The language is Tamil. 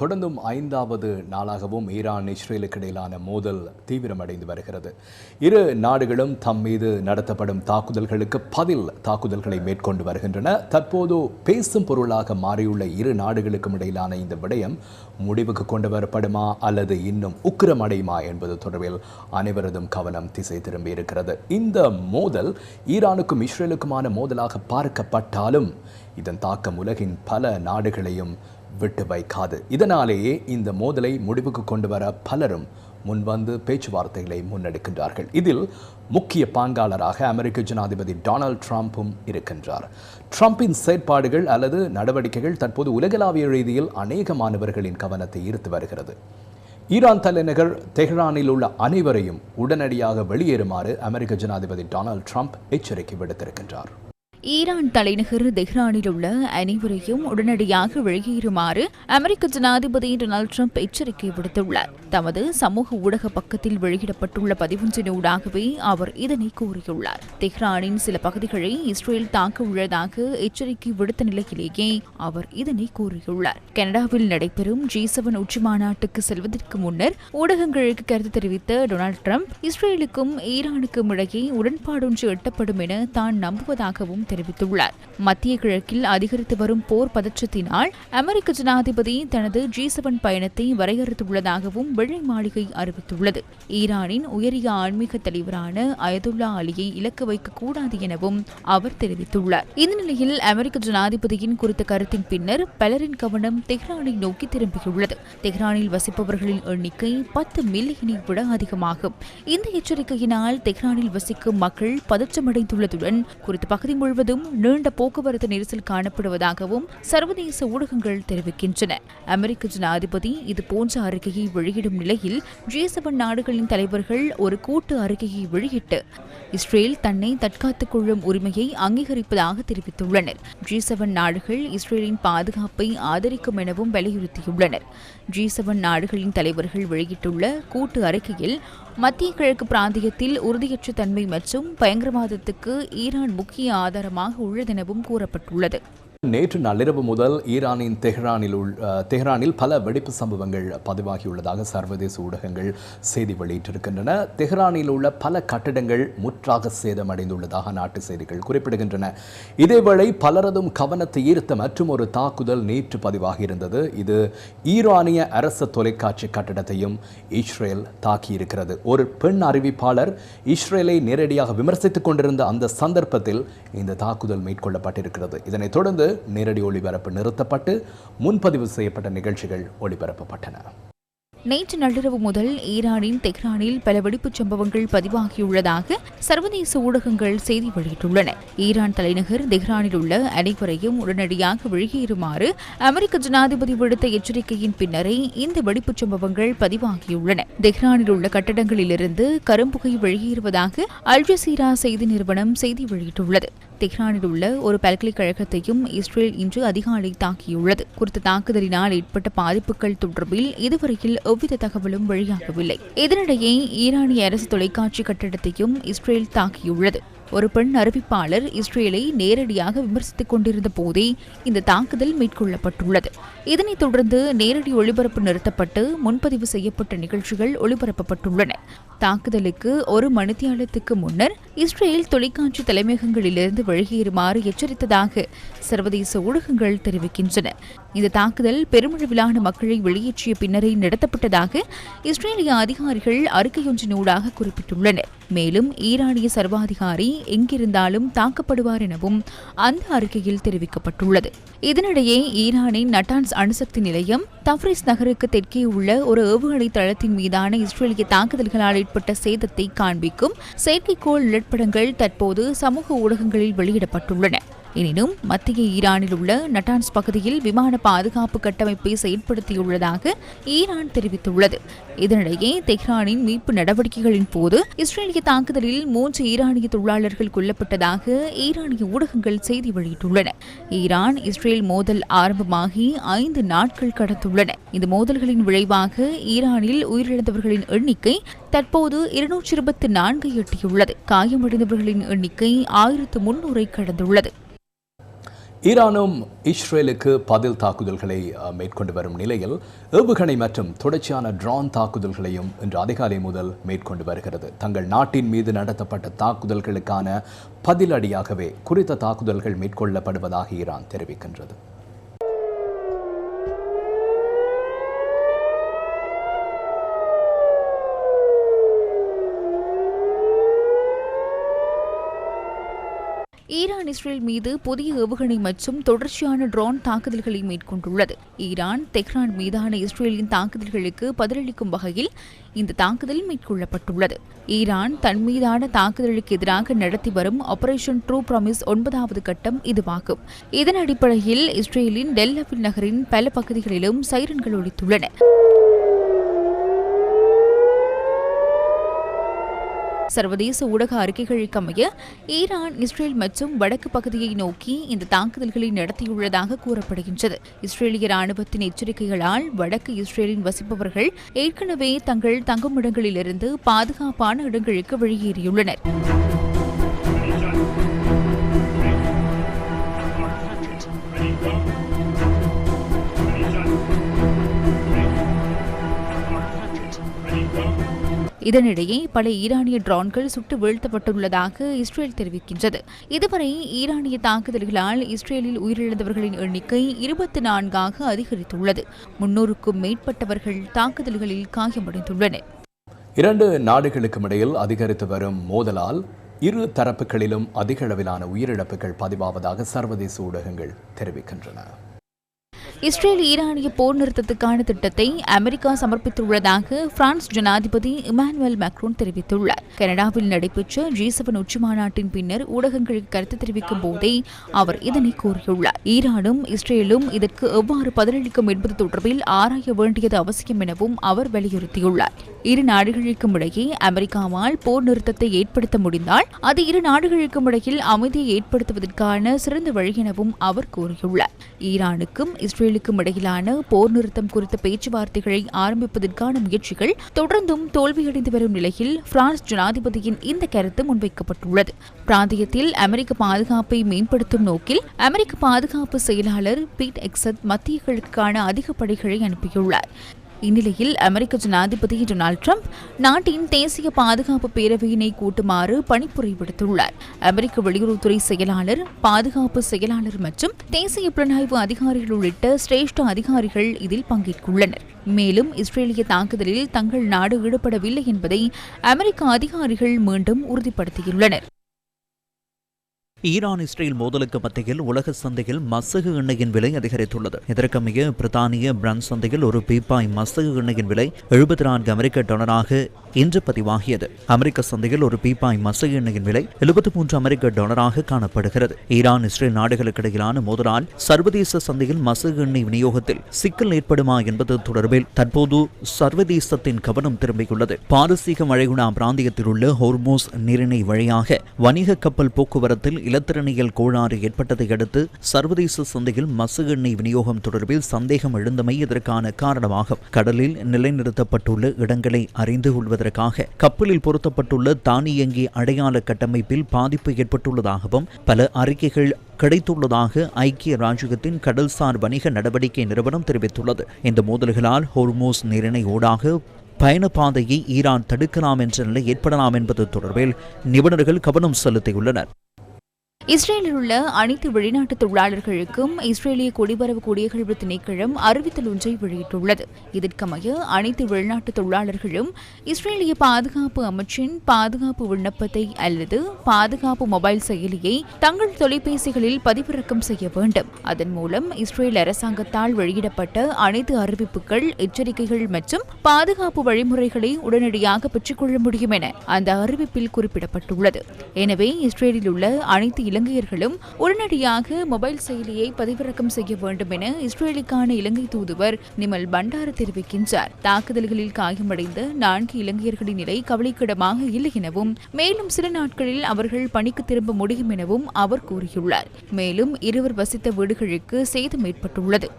தொடர்ந்தும் ஐந்தாவது நாளாகவும் ஈரான் இஸ்ரேலுக்கு இடையிலான மோதல் தீவிரமடைந்து வருகிறது. இரு நாடுகளும் தம் மீது நடத்தப்படும் தாக்குதல்களுக்கு பதில் தாக்குதல்களை மேற்கொண்டு வருகின்றன. தற்போது பேசும் பொருளாக மாறியுள்ள இரு நாடுகளுக்கும் இடையிலான இந்த விடயம் முடிவுக்கு கொண்டு வரப்படுமா அல்லது இன்னும் உக்கிரமடையுமா என்பது தொடர்பில் அனைவரதும் கவனம் திசை திரும்பி இருக்கிறது. இந்த மோதல் ஈரானுக்கும் இஸ்ரேலுக்குமான மோதலாக பார்க்கப்பட்டாலும் இதன் தாக்கம் உலகின் பல நாடுகளையும் விட்டு வைக்காது. இதனாலேயே இந்த மோதலை முடிவுக்கு கொண்டு வர பலரும் முன்வந்து பேச்சுவார்த்தைகளை முன்னெடுக்கின்றார்கள். இதில் முக்கிய பங்காளராக அமெரிக்க ஜனாதிபதி டொனால்ட் ட்ரம்ப்பும் இருக்கின்றார். ட்ரம்பின் செயற்பாடுகள் அல்லது நடவடிக்கைகள் தற்போது உலகளாவிய ரீதியில் அநேக மாணவர்களின் கவனத்தை ஈர்த்து வருகிறது. ஈரான் தலைநகர் தெஹ்ரானில் உள்ள அனைவரையும் உடனடியாக வெளியேறுமாறு அமெரிக்க ஜனாதிபதி டொனால்ட் ட்ரம்ப் எச்சரிக்கை விடுத்திருக்கின்றார். ஈரான் தலைநகர் தெஹ்ரானில் உள்ள அனைவரையும் உடனடியாக வெளியேறுமாறு அமெரிக்க ஜனாதிபதி டொனால்டு ட்ரம்ப் எச்சரிக்கை விடுத்துள்ளார். தமது சமூக ஊடக பக்கத்தில் வெளியிடப்பட்டுள்ள பதிவொன்றினூடாகவே அவர் இதனை கூறியுள்ளார். தெஹ்ரானின் சில பகுதிகளை இஸ்ரேல் தாக்க உள்ளதாக எச்சரிக்கை விடுத்த நிலையிலேயே அவர் இதனை கூறியுள்ளார். கனடாவில் நடைபெறும் ஜி செவன் உச்சி மாநாட்டுக்கு செல்வதற்கு முன்னர் ஊடகங்களுக்கு கருத்து தெரிவித்த டொனால்டு ட்ரம்ப் இஸ்ரேலுக்கும் ஈரானுக்கும் இடையே உடன்பாடொன்று எட்டப்படும் என தான் நம்புவதாகவும் தெரிவித்துள்ளார். மத்திய கிழக்கில் அதிகரித்து வரும் போர் பதற்றத்தினால் அமெரிக்க ஜனாதிபதி தனது ஜி செவன் பயணத்தை வரையறுத்துள்ளதாகவும் வெள்ளை மாளிகை அறிவித்துள்ளது. ஈரானின் உயரிய ஆன்மீக தலைவரான அயதுல்லா அலியை இலக்கு வைக்கக்கூடாது எனவும் அவர் தெரிவித்துள்ளார். இந்த நிலையில் அமெரிக்க ஜனாதிபதியின் குறித்த கருத்தின் பின்னர் பலரின் கவனம் தெஹ்ரானை நோக்கி திரும்பியுள்ளது. தெஹ்ரானில் வசிப்பவர்களின் எண்ணிக்கை பத்து மில்லியனை விட அதிகமாகும். இந்த எச்சரிக்கையினால் தெஹ்ரானில் வசிக்கும் மக்கள் பதற்றமடைந்துள்ளதுடன் குறித்த பகுதி முழுவதும் முழுவதும் நீண்ட போக்குவரத்து நெரிசல் காணப்படுவதாகவும் சர்வதேச ஊடகங்கள் தெரிவிக்கின்றன. அமெரிக்க ஜனாதிபதி இது போன்ற அறிக்கையை வெளியிடும் நிலையில் ஜி செவன் நாடுகளின் தலைவர்கள் ஒரு கூட்டு அறிக்கையை வெளியிட்டு இஸ்ரேல் தன்னை தற்காத்துக் கொள்ளும் உரிமையை அங்கீகரிப்பதாக தெரிவித்துள்ளனர். ஜி செவன் நாடுகள் இஸ்ரேலின் பாதுகாப்பை ஆதரிக்கும் எனவும் வலியுறுத்தியுள்ளனர். ஜி செவன் நாடுகளின் தலைவர்கள் வெளியிட்டுள்ள கூட்டு அறிக்கையில் மத்திய கிழக்கு பிராந்தியத்தில் உறுதியற்ற தன்மை மற்றும் பயங்கரவாதத்துக்கு ஈரான் முக்கிய ஆதாரமாக உள்ளதெனவும் கூறப்பட்டுள்ளது. நேற்று நள்ளிரவு முதல் ஈரானின் தெஹ்ரானில் உள் தெஹ்ரானில் பல வெடிப்பு சம்பவங்கள் பதிவாகியுள்ளதாக சர்வதேச ஊடகங்கள் செய்தி வெளியிட்டிருக்கின்றன. தெஹ்ரானில் உள்ள பல கட்டிடங்கள் முற்றாக சேதமடைந்துள்ளதாக நாட்டு செய்திகள் குறிப்பிடுகின்றன. இதேவேளை பலரதும் கவனத்தை ஈர்த்த மற்றும் ஒரு தாக்குதல் நேற்று பதிவாகியிருந்தது. இது ஈரானிய அரச தொலைக்காட்சி கட்டிடத்தையும் இஸ்ரேல் தாக்கியிருக்கிறது. ஒரு பெண் அறிவிப்பாளர் இஸ்ரேலை நேரடியாக விமர்சித்துக் கொண்டிருந்த அந்த சந்தர்ப்பத்தில் இந்த தாக்குதல் மேற்கொள்ளப்பட்டிருக்கிறது. இதனைத் தொடர்ந்து நேரடி ஒளிபரப்பு நிறுத்தப்பட்டு முன்பதிவு செய்யப்பட்ட நிகழ்ச்சிகள் ஒளிபரப்பப்பட்டன. நேற்று நள்ளிரவு முதல் ஈரானின் தெஹ்ரானில் பல வெடிப்புச் சம்பவங்கள் பதிவாகியுள்ளதாக சர்வதேச ஊடகங்கள் செய்தி வெளியிட்டுள்ளன. ஈரான் தலைநகர் தெஹ்ரானில் உள்ள அனைவரையும் உடனடியாக வெளியேறுமாறு அமெரிக்க ஜனாதிபதி விடுத்த எச்சரிக்கையின் பின்னரே இந்த வெடிப்புச் சம்பவங்கள் பதிவாகியுள்ளன. தெஹ்ரானில் உள்ள கட்டடங்களிலிருந்து கரும்புகை வெளியேறுவதாக அல்ஜசீரா செய்தி நிறுவனம் செய்தி வெளியிட்டுள்ளது. தெஹ்ரானில் உள்ள ஒரு பல்கலைக்கழகத்தையும் இஸ்ரேல் இன்று அதிகாலை தாக்கியுள்ளது. குறித்த தாக்குதலினால் ஏற்பட்ட பாதிப்புகள் தொடர்பில் இதுவரையில் எவ்வித தகவலும் வெளியாகவில்லை. இதனிடையே ஈரானிய அரசு தொலைக்காட்சி கட்டடத்தையும் இஸ்ரேல் தாக்கியுள்ளது. ஒரு பெண் அறிவிப்பாளர் இஸ்ரேலை நேரடியாக விமர்சித்துக் கொண்டிருந்த போதே இந்த தாக்குதல் மேற்கொள்ளப்பட்டுள்ளது. இதனைத் தொடர்ந்து நேரடி ஒளிபரப்பு நிறுத்தப்பட்டு முன்பதிவு செய்யப்பட்ட நிகழ்ச்சிகள் ஒளிபரப்பப்பட்டுள்ளன. தாக்குதலுக்கு ஒரு மணித்தியாலத்துக்கு முன்னர் இஸ்ரேல் தொலைக்காட்சி தலைமையகங்களிலிருந்து வெளியேறுமாறு எச்சரித்ததாக சர்வதேச ஊடகங்கள் தெரிவிக்கின்றன. இந்த தாக்குதல் பெருமளவிலான மக்களை வெளியேற்றிய பின்னரே நடத்தப்பட்டதாக இஸ்ரேலிய அதிகாரிகள் அறிக்கையொன்றினூடாக குறிப்பிட்டுள்ளனர். மேலும் ஈரானிய சர்வாதிகாரி எங்கிருந்தாலும் தாக்கப்படுவார் எனவும் அந்த அறிக்கையில் தெரிவிக்கப்பட்டுள்ளது. இதனிடையே ஈரானின் நட்டான்ஸ் அணுசக்தி நிலையம் தஃப்ரிஸ் நகருக்கு தெற்கே உள்ள ஒரு ஏவுகணை தளத்தின் மீதான இஸ்ரேலிய தாக்குதல்களால் ஏற்பட்ட சேதத்தை காண்பிக்கும் செயற்கைக்கோள் நிலப்படங்கள் தற்போது சமூக ஊடகங்களில் வெளியிடப்பட்டுள்ளன. எனினும் மத்திய ஈரானில் உள்ள நட்டான்ஸ் பகுதியில் விமான பாதுகாப்பு கட்டமைப்பை செயல்படுத்தியுள்ளதாக ஈரான் தெரிவித்துள்ளது. இதனிடையே தெஹ்ரானின் மீட்பு நடவடிக்கைகளின் போது இஸ்ரேலிய தாக்குதலில் மூன்று ஈரானிய தொழிலாளர்கள் கொல்லப்பட்டதாக ஈரானிய ஊடகங்கள் செய்தி வெளியிட்டுள்ளன. ஈரான் இஸ்ரேல் மோதல் ஆரம்பமாகி ஐந்து நாட்கள் கடந்துள்ளன. இந்த மோதல்களின் விளைவாக ஈரானில் உயிரிழந்தவர்களின் எண்ணிக்கை தற்போது இருநூற்றி இருபத்தி நான்கை எட்டியுள்ளது. காயமடைந்தவர்களின் எண்ணிக்கை ஆயிரத்து முன்னூரை கடந்துள்ளது. ஈரானும் இஸ்ரேலுக்கு பதில் தாக்குதல்களை அஹ், மேற்கொண்டு வரும் நிலையில் ஏவுகணை மற்றும் தொடர்ச்சியான ட்ரான் தாக்குதல்களையும் இன்று அதிகாலை முதல் மேற்கொண்டு வருகிறது. தங்கள் நாட்டின் மீது நடத்தப்பட்ட தாக்குதல்களுக்கான பதிலடியாகவே குறித்த தாக்குதல்கள் மேற்கொள்ளப்படுவதாக ஈரான் தெரிவிக்கின்றது. ஈரான் இஸ்ரேல் மீது புதிய ஏவுகணை மற்றும் தொடர்ச்சியான ட்ரோன் தாக்குதல்களை மேற்கொண்டுள்ளது. ஈரான் தெஹ்ரான் மீதான இஸ்ரேலின் தாக்குதல்களுக்கு பதிலளிக்கும் வகையில் இந்த தாக்குதல் மேற்கொள்ளப்பட்டுள்ளது. ஈரான் தன் மீதான தாக்குதலுக்கு எதிராக நடத்தி வரும் ஆபரேஷன் ட்ரூ ப்ராமிஸ் ஒன்பதாவது கட்டம் இதுவாகும். இதன் அடிப்படையில் இஸ்ரேலின் டெல்லவில் நகரின் பல பகுதிகளிலும் சைரன்கள் ஒழித்துள்ளன சர்வதேச ஊடக அறிக்கைகளுக்கு அமைய ஈரான் இஸ்ரேல் மற்றும் வடக்கு பகுதியை நோக்கி இந்த தாக்குதல்களை நடத்தியுள்ளதாக கூறப்படுகின்றது. இஸ்ரேலிய ராணுவத்தின் எச்சரிக்கைகளால் வடக்கு இஸ்ரேலின் வசிப்பவர்கள் ஏற்கனவே தங்கள் தங்குமிடங்களிலிருந்து பாதுகாப்பான இடங்களுக்கு வெளியேறியுள்ளனர். இதனிடையே பல ஈரானிய ட்ரோன்கள் சுட்டு வீழ்த்தப்பட்டுள்ளதாக இஸ்ரேல் தெரிவிக்கின்றது. இதுவரை ஈரானிய தாக்குதல்களால் இஸ்ரேலில் உயிரிழந்தவர்களின் எண்ணிக்கை இருபத்தி நான்காக அதிகரித்துள்ளது. முன்னூறுக்கும் மேற்பட்டவர்கள் தாக்குதல்களில் காயமடைந்துள்ளனர். இரண்டு நாடுகளுக்கும் இடையில் அதிகரித்து வரும் மோதலால் இரு தரப்புகளிலும் அதிக அளவிலான உயிரிழப்புகள் பதிவாவதாக சர்வதேச ஊடகங்கள் தெரிவிக்கின்றன. இஸ்ரேல் ஈரானிய போர் நிறுத்தத்துக்கான திட்டத்தை அமெரிக்கா சமர்ப்பித்துள்ளதாக பிரான்ஸ் ஜனாதிபதி இமானுவேல் மேக்ரோன் தெரிவித்துள்ளார். கனடாவில் நடைபெற்ற ஜி செவன் உச்சி மாநாட்டின் பின்னர் ஊடகங்களுக்கு கருத்து தெரிவிக்கும் போதே அவர் இதனை கூறியுள்ளார். ஈரானும் இஸ்ரேலும் இதற்கு எவ்வாறு பதிலளிக்கும் என்பது தொடர்பில் ஆராய வேண்டியது அவசியம் எனவும் அவர் வலியுறுத்தியுள்ளார். இரு நாடுகளுக்கும் இடையே அமெரிக்காவால் போர் நிறுத்தத்தை ஏற்படுத்த முடிந்தால் அது இரு நாடுகளுக்கும் இடையில் அமைதியை ஏற்படுத்துவதற்கான சிறந்த வழி எனவும் அவர் கூறியுள்ளார். ஈரானுக்கும் இஸ்ரேலுக்கும் இடையிலான போர் நிறுத்தம் குறித்த பேச்சுவார்த்தைகளை ஆரம்பிப்பதற்கான முயற்சிகள் தொடர்ந்தும் தோல்வியடைந்து வரும் நிலையில் பிரான்ஸ் ஜனாதிபதியின் இந்த கருத்து முன்வைக்கப்பட்டுள்ளது. பிராந்தியத்தில் அமெரிக்க பாதுகாப்பை மேம்படுத்தும் நோக்கில் அமெரிக்க பாதுகாப்பு செயலாளர் பீட் எக்ஸத் மத்திய கிழக்குக்கான அதிக படைகளை அனுப்பியுள்ளார். இந்நிலையில் அமெரிக்க ஜனாதிபதி டொனால்ட் ட்ரம்ப் நாட்டின் தேசிய பாதுகாப்பு பேரவையினை கூட்டுமாறு பணிப்புரை விடுத்துள்ளார். அமெரிக்க வெளியுறவுத்துறை செயலாளர் பாதுகாப்பு செயலாளர் மற்றும் தேசிய புலனாய்வு அதிகாரிகள் உள்ளிட்ட சிரேஷ்ட அதிகாரிகள் இதில் பங்கேற்றுள்ளனர் மேலும் இஸ்ரேலிய தாக்குதலில் தங்கள் நாடு ஈடுபடவில்லை என்பதை அமெரிக்க அதிகாரிகள் மீண்டும் உறுதிப்படுத்தியுள்ளனர். ஈரான் இஸ்ரேல் மோதலுக்கு மத்தியில் உலக சந்தையில் மசகு எண்ணெயின் விலை அதிகரித்துள்ளது. இதற்கமைய பிரித்தானிய பிராண்ட் சந்தையில் ஒரு பீப்பாய் மசகு எண்ணெயின் விலை எழுபத்தி நான்கு அமெரிக்க டாலராக இன்று பதிவாகியது. அமெரிக்க சந்தையில் ஒரு பீப்பாய் மசகு எண்ணெயின் விலை எழுபத்தி மூன்று அமெரிக்க டாலராக காணப்படுகிறது. ஈரான் இஸ்ரேல் நாடுகளுக்கு இடையிலான மோதலால் சர்வதேச சந்தையில் மசகு எண்ணெய் விநியோகத்தில் சிக்கல் ஏற்படுமா என்பது தொடர்பில் தற்போது சர்வதேசத்தின் கவனம் திரும்பியுள்ளது. பாரசீக மழைகுணா பிராந்தியத்தில் உள்ள ஹோர்மோஸ் நீரிணை வழியாக வணிக கப்பல் போக்குவரத்தில் இலத்திரனியல் கோளாறு ஏற்பட்டதை அடுத்து சர்வதேச சந்தையில் மசகு எண்ணெய் விநியோகம் தொடர்பில் சந்தேகம் எழுந்தமை இதற்கான காரணமாகும். கடலில் நிலைநிறுத்தப்பட்டுள்ள இடங்களை அறிந்து கொள்வதற்காக கப்பலில் பொருத்தப்பட்டுள்ள தானியங்கி அடையாள கட்டமைப்பில் பாதிப்பு ஏற்பட்டுள்ளதாகவும் பல அறிக்கைகள் கிடைத்துள்ளதாக ஐக்கிய ராஜ்யத்தின் கடல்சார் வணிக நடவடிக்கை நிறுவனம் தெரிவித்துள்ளது. இந்த மோதல்களால் ஹோர்மோஸ் நீரிணை ஊடாக பயண பாதையை ஈரான் தடுக்கலாம் என்ற நிலை ஏற்படலாம் என்பது தொடர்பில் நிபுணர்கள் கவனம் செலுத்தியுள்ளனர். இஸ்ரேலில் உள்ள அனைத்து வெளிநாட்டு தொழிலாளர்களுக்கும் இஸ்ரேலிய குடிவரவு குடியகழ்வு திணைக்களம் அறிவித்தல் ஒன்றை வெளியிட்டுள்ளது. இதற்கமைய அனைத்து வெளிநாட்டு தொழிலாளர்களும் இஸ்ரேலிய பாதுகாப்பு அமைச்சின் பாதுகாப்பு விண்ணப்பத்தை அல்லது பாதுகாப்பு மொபைல் செயலியை தங்கள் தொலைபேசிகளில் பதிவிறக்கம் செய்ய வேண்டும். அதன் மூலம் இஸ்ரேல் அரசாங்கத்தால் வெளியிடப்பட்ட அனைத்து அறிவிப்புகள் எச்சரிக்கைகள் மற்றும் பாதுகாப்பு வழிமுறைகளை உடனடியாக பெற்றுக்கொள்ள முடியும் என அந்த அறிவிப்பில் குறிப்பிடப்பட்டுள்ளது. எனவே இஸ்ரேலில் உள்ள அனைத்து இலங்கையர்களும் உடனடியாக மொபைல் செயலியை பதிவிறக்கம் செய்ய வேண்டும் என இஸ்ரேலுக்கான இலங்கை தூதுவர் நிமல் பண்டார தெரிவிக்கின்றார். தாக்குதல்களில் காயமடைந்த நான்கு இலங்கையர்களின் நிலை கவலைக்கிடமாக இல்லை எனவும் மேலும் சில நாட்களில் அவர்கள் பணிக்கு திரும்ப முடியும் எனவும் அவர் கூறியுள்ளார். மேலும் இருவர் வசித்த வீடுகளுக்கு சேதம் ஏற்பட்டுள்ளது.